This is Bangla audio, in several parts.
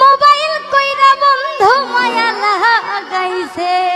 মোবাইল কইরা বন্ধু মায়া লাগাইছে।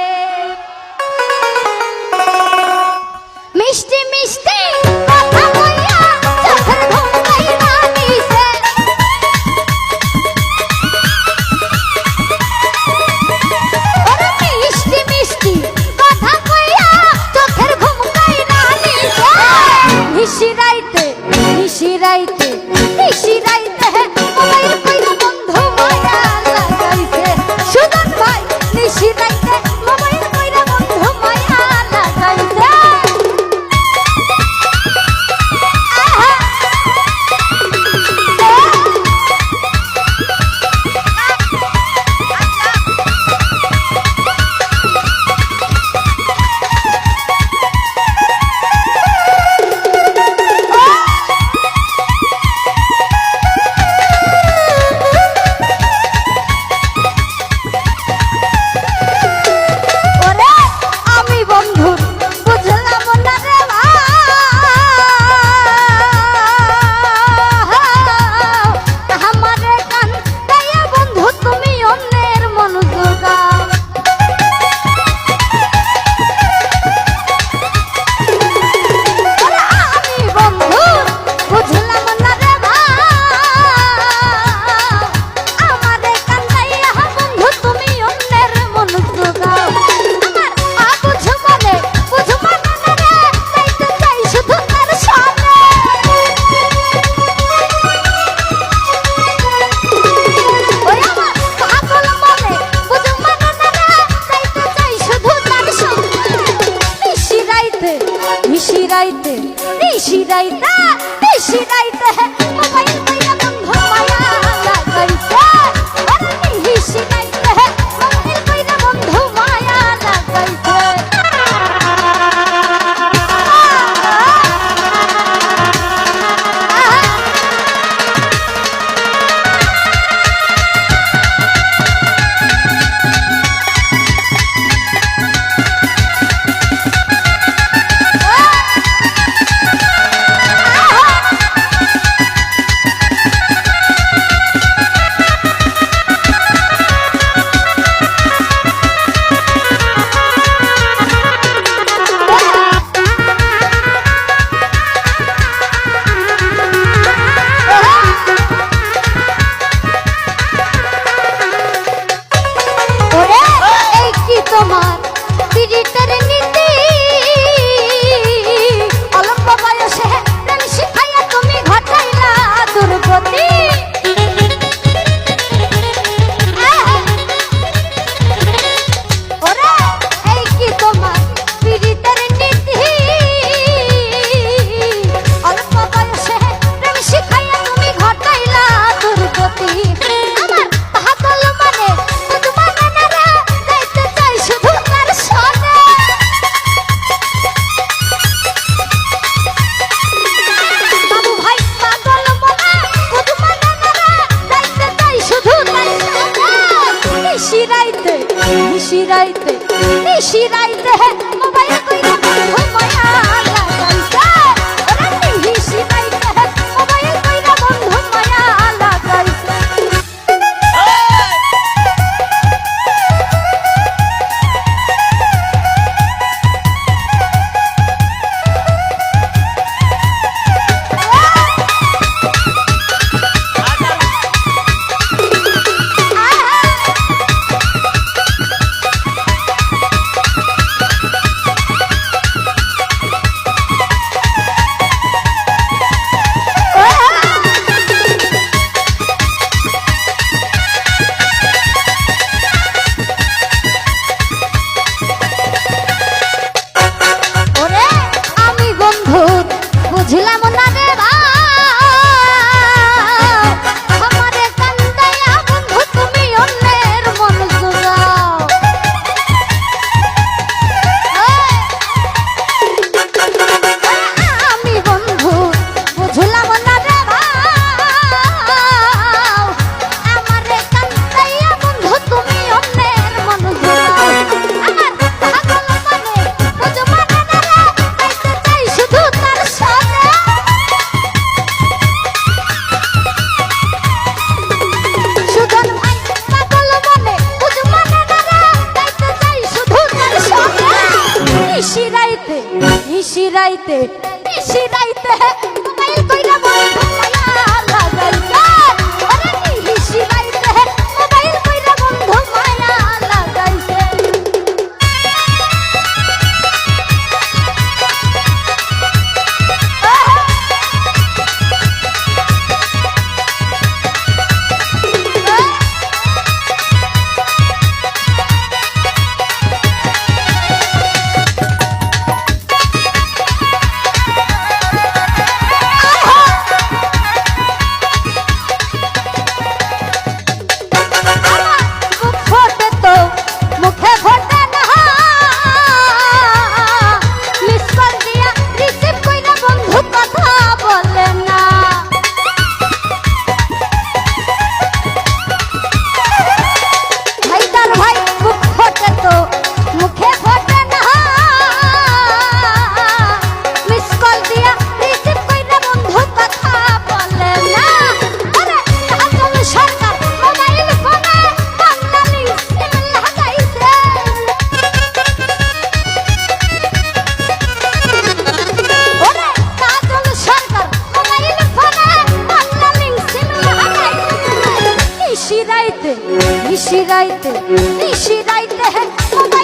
শিরাইতে এই শিরাইতে এই শিরাইতে মোবাইল নিশিরাইতে নিশিরাইতে নিশিরাইতে নিশিরাইতে মোবাইল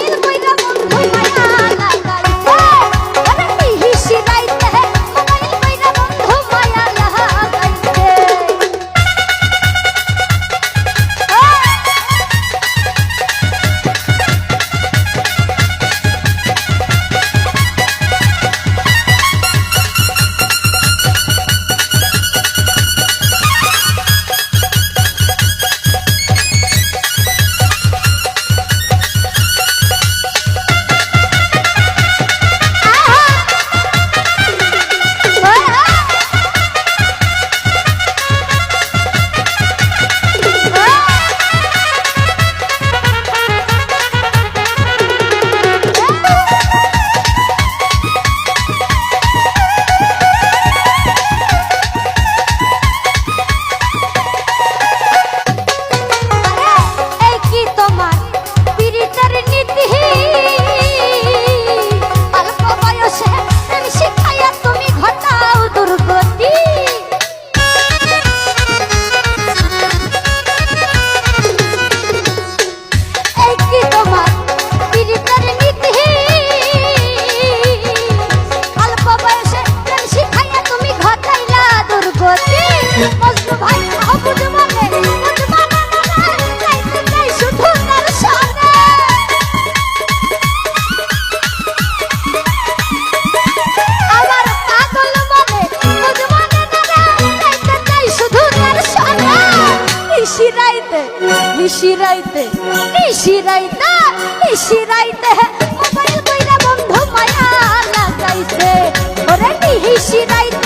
মোবাইল